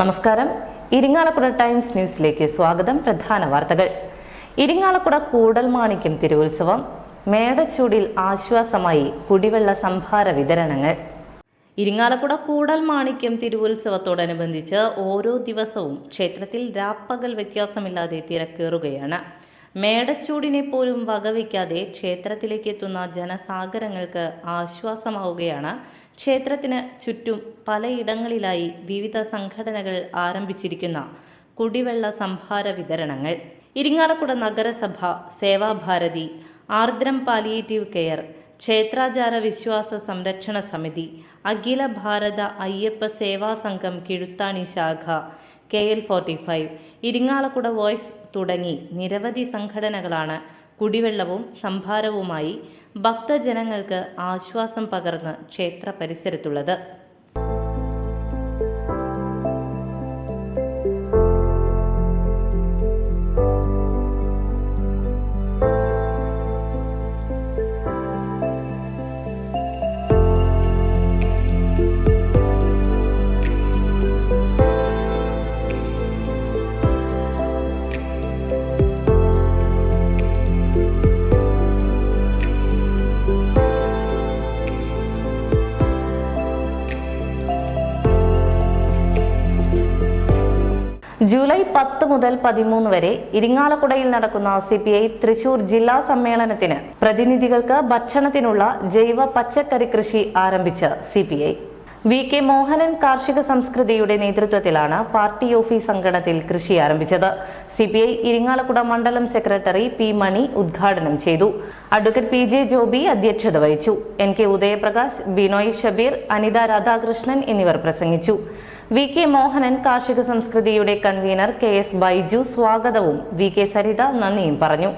നമസ്കാരം. ഇരിങ്ങാലക്കുട ടൈംസ് ന്യൂസിലേക്ക് സ്വാഗതം. പ്രധാന വാർത്തകൾ. ഇരിങ്ങാലക്കുട കൂടൽമാണിക്യം തിരുവുത്സവം. മേടച്ചൂടിൽ ആശ്വാസമായി കുടിവെള്ള സംഭാര വിതരണങ്ങൾ. ഇരിങ്ങാലക്കുട കൂടൽ മാണിക്യം തിരുവുത്സവത്തോടനുബന്ധിച്ച് ഓരോ ദിവസവും ക്ഷേത്രത്തിൽ രാപ്പകൽ വ്യത്യാസമില്ലാതെ തിരക്കേറുകയാണ്. മേടച്ചൂടിനെ പോലും വകവയ്ക്കാതെ ക്ഷേത്രത്തിലേക്ക് എത്തുന്ന ജനസാഗരങ്ങൾക്ക് ആശ്വാസമാവുകയാണ് ക്ഷേത്രത്തിന് ചുറ്റും പലയിടങ്ങളിലായി വിവിധ സംഘടനകൾ ആരംഭിച്ചിരിക്കുന്ന കുടിവെള്ള സംഭാര വിതരണങ്ങൾ. ഇരിങ്ങാലക്കുട നഗരസഭ സേവാഭാരതി ആർദ്രം പാലിയേറ്റീവ് കെയർ ക്ഷേത്രാചാര വിശ്വാസ സംരക്ഷണ സമിതി അഖില ഭാരത അയ്യപ്പ സേവാ സംഘം കിഴുത്താണി ശാഖ K L forty five Irinjalakuda voice തുടങ്ങി നിരവധി സംഘടനകളാണ് കുടിവെള്ളവും സംഭാരവുമായി ഭക്തജനങ്ങൾക്ക് ആശ്വാസം പകർന്ന് ക്ഷേത്ര പരിസരത്തുള്ളത് ജൂലൈ പത്ത് മുതൽ പതിമൂന്ന് വരെ ഇരിങ്ങാലക്കുടയിൽ നടക്കുന്ന സി പി ഐ തൃശൂർ ജില്ലാ സമ്മേളനത്തിന് പ്രതിനിധികൾക്ക് ഭക്ഷണത്തിനുള്ള ജൈവ പച്ചക്കറി കൃഷി ആരംഭിച്ച് C P I V K Mohanan കാർഷിക സംസ്കൃതിയുടെ നേതൃത്വത്തിലാണ് പാർട്ടി ഓഫീസ് സംഘടനത്തിൽ കൃഷി ആരംഭിച്ചത്. സി പി ഐ ഇരിങ്ങാലക്കുട മണ്ഡലം സെക്രട്ടറി പി മണി ഉദ്ഘാടനം ചെയ്തു. അഡ്വക്കേറ്റ് പി ജെ ജോബി അധ്യക്ഷത വഹിച്ചു. എൻ കെ ഉദയപ്രകാശ് ബിനോയ് ഷബീർ അനിത രാധാകൃഷ്ണൻ എന്നിവർ പ്രസംഗിച്ചു. വി കെ മോഹനൻ കാർഷിക സംസ്കൃതിയുടെ കൺവീനർ കെ എസ് ബൈജു സ്വാഗതവും വി കെ സരിത നന്ദിയും പറഞ്ഞു.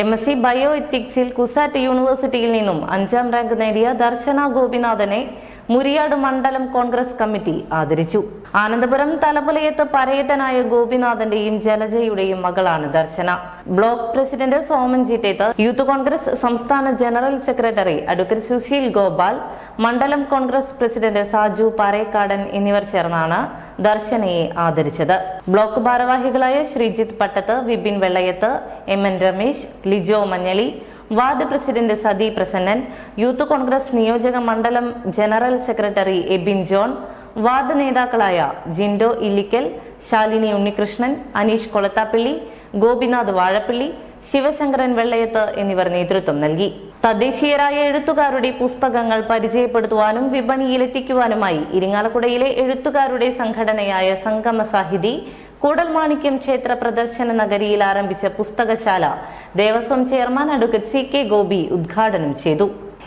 എം എസ് സി ബയോ എത്തിക്സിൽ കുസാറ്റ് യൂണിവേഴ്സിറ്റിയിൽ നിന്നും അഞ്ചാം റാങ്ക് നേടിയ ദർശന ഗോപിനാഥനെ മുരിയാട് മണ്ഡലം കോൺഗ്രസ് കമ്മിറ്റി ആദരിച്ചു. ആനന്ദപുരം തലപുലയത്ത് പരേതനായ ഗോപിനാഥന്റെയും ജലജയുടെയും മകളാണ് Darshana. Block president Soman Jiteth youth Congress സംസ്ഥാന general secretary advocate Susheel Gopal മണ്ഡലം കോൺഗ്രസ് പ്രസിഡന്റ് സാജു പാറേക്കാടൻ എന്നിവർ ചേർന്നാണ് ദർശനയെ ആദരിച്ചത്. ബ്ലോക്ക് ഭാരവാഹികളായ Sreejith Pattath Vipin Vellayath M N Ramesh Lijo Manjali ward president Sathi Prasannan youth Congress നിയോജക മണ്ഡലം general secretary Ebin John ward നേതാക്കളായ ജിൻഡോ ഇല്ലിക്കൽ ശാലിനി ഉണ്ണികൃഷ്ണൻ അനീഷ് കൊളത്താപ്പള്ളി ഗോപിനാഥ് വാഴപ്പള്ളി ശിവശങ്കരൻ വെള്ളയത്ത് എന്നിവർ നേതൃത്വം നൽകി. തദ്ദേശീയരായ എഴുത്തുകാരുടെ പുസ്തകങ്ങൾ പരിചയപ്പെടുത്തുവാനും വിപണിയിലെത്തിക്കുവാനുമായി ഇരിങ്ങാലക്കുടയിലെ എഴുത്തുകാരുടെ സംഘടനയായ സംഗമ സാഹിതി കൂടൽമാണിക്യം ക്ഷേത്ര പ്രദർശന നഗരിയിൽ ആരംഭിച്ച പുസ്തകശാല Devaswom chairman advocate C K Gopi ഉദ്ഘാടനം ചെയ്തു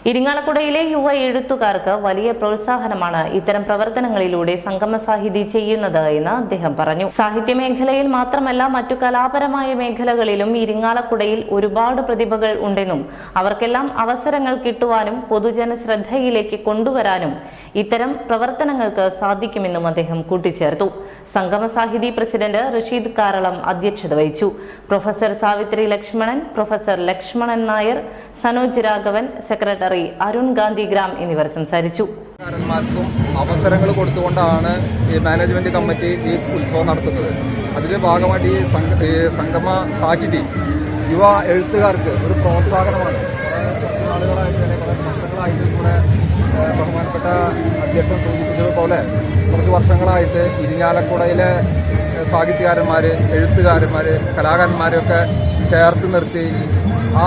ഇരിങ്ങാലക്കുടയിലെ യുവ എഴുത്തുകാർക്ക് വലിയ പ്രോത്സാഹനമാണ് ഇത്തരം പ്രവർത്തനങ്ങളിലൂടെ സംഗമ സാഹിതി ചെയ്യുന്നത് എന്ന് അദ്ദേഹം പറഞ്ഞു. സാഹിത്യ മേഖലയിൽ മാത്രമല്ല മറ്റു കലാപരമായ മേഖലകളിലും ഇരിങ്ങാലക്കുടയിൽ ഒരുപാട് പ്രതിഭകൾ ഉണ്ടെന്നും അവർക്കെല്ലാം അവസരങ്ങൾ കിട്ടുവാനും പൊതുജന ശ്രദ്ധയിലേക്ക് കൊണ്ടുവരാനും ഇത്തരം പ്രവർത്തനങ്ങൾക്ക് സാധിക്കുമെന്നും അദ്ദേഹം കൂട്ടിച്ചേർത്തു. സംഗമ സാഹിതി പ്രസിഡന്റ് റഷീദ് കാരളം അധ്യക്ഷത വഹിച്ചു. Professor Savithri Lakshmanan professor Lakshmanan Nair Sanoj Raghavan secretary Arun Gandhi Gram എന്നിവർ സംസാരിച്ചു. അവസരങ്ങൾ കൊടുത്തുകൊണ്ടാണ് ഈ മാനേജ്മെന്റ് കമ്മിറ്റി ഈ ഉത്സവം നടത്തുന്നത്. അതിന്റെ ഭാഗമായിട്ട് ഈ സംഗമ സാഹിതി യുവ എഴുത്തുകാർക്ക് ഒരു പ്രോത്സാഹനമാണ്. ഇവിടെ ബഹുമാനപ്പെട്ട അധ്യക്ഷൻ സൂചിപ്പിച്ചതുപോലെ കുറച്ച് വർഷങ്ങളായിട്ട് ഇരിഞ്ഞാലക്കുടയിലെ സാഹിത്യകാരന്മാർ എഴുത്തുകാരന്മാർ കലാകാരന്മാരെയൊക്കെ ചേർത്ത് നിർത്തി ആ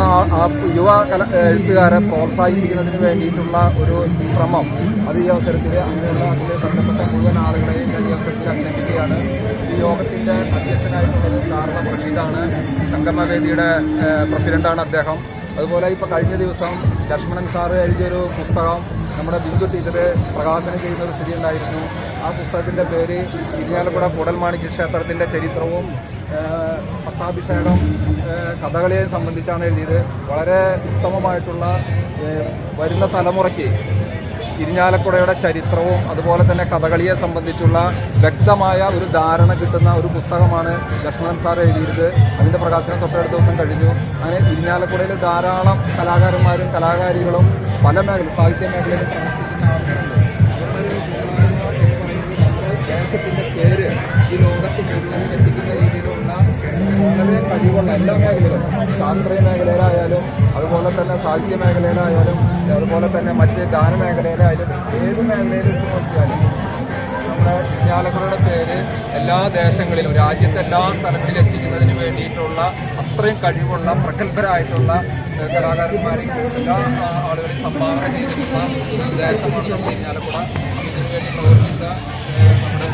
യുവ കല എഴുത്തുകാരെ പ്രോത്സാഹിപ്പിക്കുന്നതിന് വേണ്ടിയിട്ടുള്ള ഒരു ശ്രമം അത് ഈ അവസരത്തിൽ അങ്ങനെയുള്ള അതിൽ ബന്ധപ്പെട്ട മുഴുവൻ ആളുകളെയും ഈ അവസരത്തിൽ അഭിനന്ദിക്കുകയാണ്. ഈ യോഗത്തിന്റെ അധ്യക്ഷനായിട്ടുള്ളത് കാരണം റഷീദാണ് സംഗമവേദിയുടെ പ്രസിഡന്റാണ് അദ്ദേഹം. അതുപോലെ ഇപ്പോൾ കഴിഞ്ഞ ദിവസം ലക്ഷ്മണൻ സാറ് എഴുതിയൊരു പുസ്തകം നമ്മുടെ ബിന്ദു ടീച്ചർ പ്രകാശനം ചെയ്യുന്ന ഒരു സ്ഥിതി ഉണ്ടായിരുന്നു ആ പുസ്തകത്തിന്റെ പേര് ഇരിഞ്ഞാലക്കുട കൂടൽമാണിക്യ ക്ഷേത്രത്തിന്റെ ചരിത്രവും പത്താഭിഷേകം കഥകളിയെ സംബന്ധിച്ചാണ് എഴുതിയത്. വളരെ ഉത്തമമായിട്ടുള്ള വരുന്ന തലമുറയ്ക്ക് ഇരിഞ്ഞാലക്കുടയുടെ ചരിത്രവും അതുപോലെ തന്നെ കഥകളിയെ സംബന്ധിച്ചുള്ള വ്യക്തമായ ഒരു ധാരണ കിട്ടുന്ന ഒരു പുസ്തകമാണ് ലക്ഷ്മണൻ സാർ എഴുതിയത്. അതിന്റെ പ്രകാശനം തൊട്ടടുത്ത ദിവസം കഴിഞ്ഞു. അങ്ങനെ ഇരിഞ്ഞാലക്കുടയിൽ ധാരാളം കലാകാരന്മാരും കലാകാരികളും പല മേഖല സാഹിത്യ മേഖലയിൽ എത്തിക്കുന്ന രീതിയിലുള്ള വളരെ കഴിവുള്ള എല്ലാ മേഖലയിലും ശാസ്ത്രീയ മേഖലയിലായാലും അതുപോലെ തന്നെ സാഹിത്യ മേഖലയിലായാലും അതുപോലെ തന്നെ മറ്റ് ഗാന മേഖലയിലായാലും ഏത് എടുത്ത് നോക്കിയാലും നമ്മുടെ ഇരിങ്ങാലക്കുടയുടെ പേര് എല്ലാ ദേശങ്ങളിലും രാജ്യത്തെ എല്ലാ സ്ഥലങ്ങളിലും എത്തിക്കുന്നതിന് വേണ്ടിയിട്ടുള്ള അത്രയും കഴിവുള്ള പ്രഗത്ഭരായിട്ടുള്ള ഏഹ്, കലാകാരന്മാരെയും എല്ലാ ആളുകളെയും സംഭാവന ചെയ്തിട്ടുള്ള ദേശമാണ്. ഇരിങ്ങാലക്കുട ഇതിനു വേണ്ടി പ്രവർത്തിച്ച